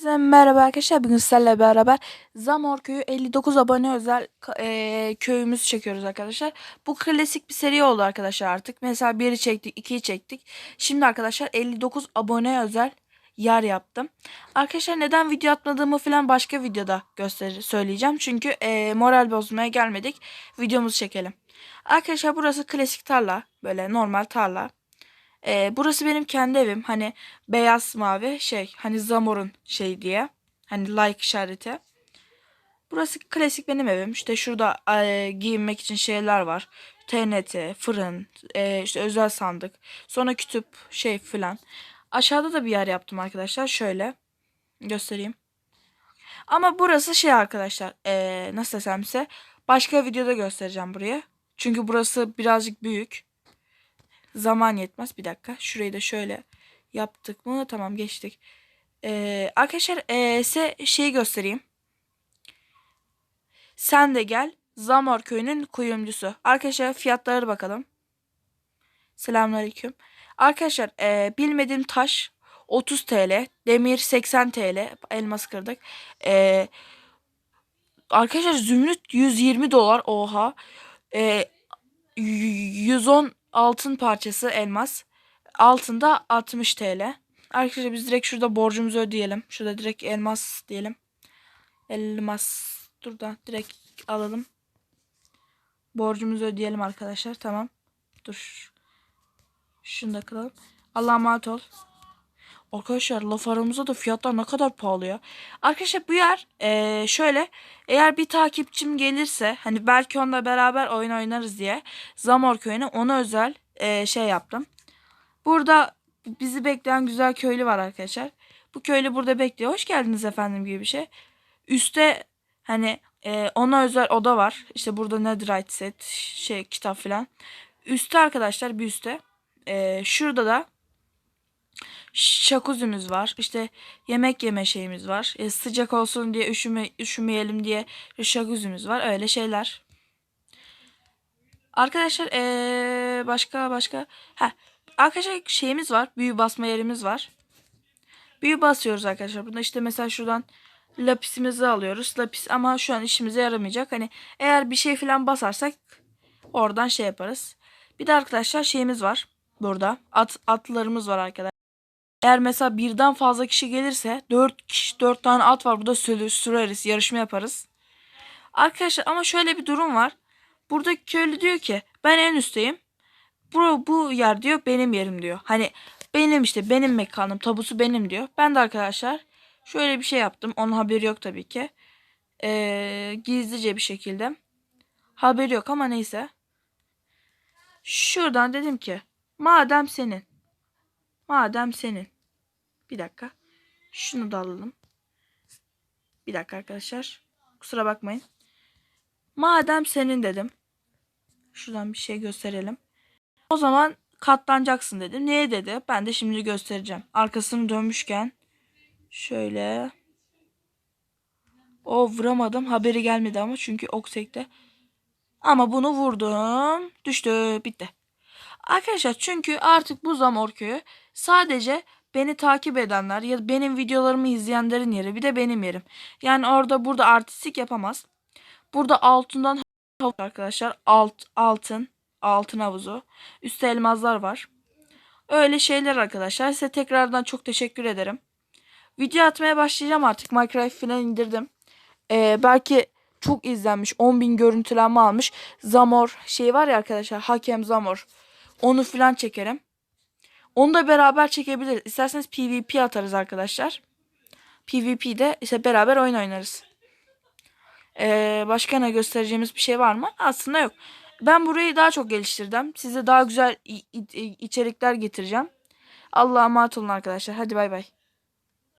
Hepinize merhaba arkadaşlar. Bugün sizlerle beraber Zamor Köyü 59 abone özel eee, köyümüzü çekiyoruz arkadaşlar. Bu klasik bir seri oldu arkadaşlar artık. Mesela 1'i çektik, 2'yi çektik. Şimdi arkadaşlar 59 abone özel yer yaptım. Arkadaşlar neden video atmadığımı falan başka videoda gösterir söyleyeceğim. Çünkü eee, moral bozmaya gelmedik. Videomuzu çekelim. Arkadaşlar burası klasik tarla. Böyle normal tarla. Ee, burası benim kendi evim. Hani beyaz mavi şey hani Zamor'un şey diye. Hani like işareti. Burası klasik benim evim. İşte şurada e, giyinmek için şeyler var. TNT, fırın, e, işte özel sandık. Sonra kütüp şey filan. Aşağıda da bir yer yaptım arkadaşlar. Şöyle göstereyim. Ama burası şey arkadaşlar. e, nasıl desem size. Başka videoda göstereceğim burayı. Çünkü burası birazcık büyük. Zaman yetmez. Bir dakika. Şurayı da şöyle yaptık mı? Tamam geçtik. Ee, arkadaşlar ee, size şeyi göstereyim. Sen de gel. Zamor köyünün kuyumcusu. Arkadaşlar fiyatlara bakalım. Selamünaleyküm. Arkadaşlar ee, bilmediğim taş 30 TL. Demir 80 TL. Elmas kırdık. Ee, arkadaşlar zümrüt 120 dolar. Oha. Ee, 110 altın parçası elmas. Altında 60 TL. Arkadaşlar biz direkt şurada borcumuzu ödeyelim. Şurada direkt elmas diyelim. Elmas. Dur da direkt alalım. Borcumuzu ödeyelim arkadaşlar. Tamam. Dur. Şunu da kıralım. Allah'a emanet ol. Arkadaşlar laf aramızda da fiyatlar ne kadar pahalı ya. Arkadaşlar bu yer eee, şöyle eğer bir takipçim gelirse hani belki onunla beraber oyun oynarız diye Zamor köyüne ona özel eee, şey yaptım. Burada bizi bekleyen güzel köylü var arkadaşlar. Bu köylü burada bekliyor. Hoş geldiniz efendim gibi bir şey. Üste hani eee, ona özel oda var. İşte burada netherite set şey kitap filan. Üste arkadaşlar bir üste. Eee, şurada da şakuzumuz var. İşte yemek yeme şeyimiz var. E, sıcak olsun diye üşüme, üşümeyelim diye şakuzumuz var. Öyle şeyler. Arkadaşlar ee, başka başka. Ha, arkadaşlar şeyimiz var. Büyü basma yerimiz var. Büyü basıyoruz arkadaşlar. Bunda işte mesela şuradan lapisimizi alıyoruz. Lapis ama şu an işimize yaramayacak. Hani eğer bir şey falan basarsak oradan şey yaparız. Bir de arkadaşlar şeyimiz var. Burada at atlarımız var arkadaşlar. Eğer mesela birden fazla kişi gelirse 4 kişi 4 tane at var burada süreriz yarışma yaparız. Arkadaşlar ama şöyle bir durum var. Burada köylü diyor ki ben en üstteyim. Bu, bu yer diyor benim yerim diyor. Hani benim işte benim mekanım tabusu benim diyor. Ben de arkadaşlar şöyle bir şey yaptım. Onun haberi yok tabii ki. Ee, gizlice bir şekilde. Haberi yok ama neyse. Şuradan dedim ki madem senin Madem senin. Bir dakika. Şunu da alalım. Bir dakika arkadaşlar. Kusura bakmayın. Madem senin dedim. Şuradan bir şey gösterelim. O zaman katlanacaksın dedim. Niye dedi? Ben de şimdi göstereceğim. Arkasını dönmüşken şöyle o vuramadım. Haberi gelmedi ama çünkü ok sekte. Ama bunu vurdum. Düştü. Bitti. Arkadaşlar çünkü artık bu Zamor köyü sadece beni takip edenler ya da benim videolarımı izleyenlerin yeri bir de benim yerim. Yani orada burada artistik yapamaz. Burada altından arkadaşlar alt altın altın havuzu. Üstte elmazlar var. Öyle şeyler arkadaşlar. Size tekrardan çok teşekkür ederim. Video atmaya başlayacağım artık. Minecraft falan indirdim. Ee, belki çok izlenmiş. 10.000 görüntülenme almış. Zamor şey var ya arkadaşlar. Hakem Zamor. Onu falan çekerim. Onu da beraber çekebiliriz. İsterseniz PvP atarız arkadaşlar. PvP'de ise beraber oyun oynarız. Ee, başka ne göstereceğimiz bir şey var mı? Aslında yok. Ben burayı daha çok geliştirdim. Size daha güzel içerikler getireceğim. Allah'a emanet olun arkadaşlar. Hadi bay bay.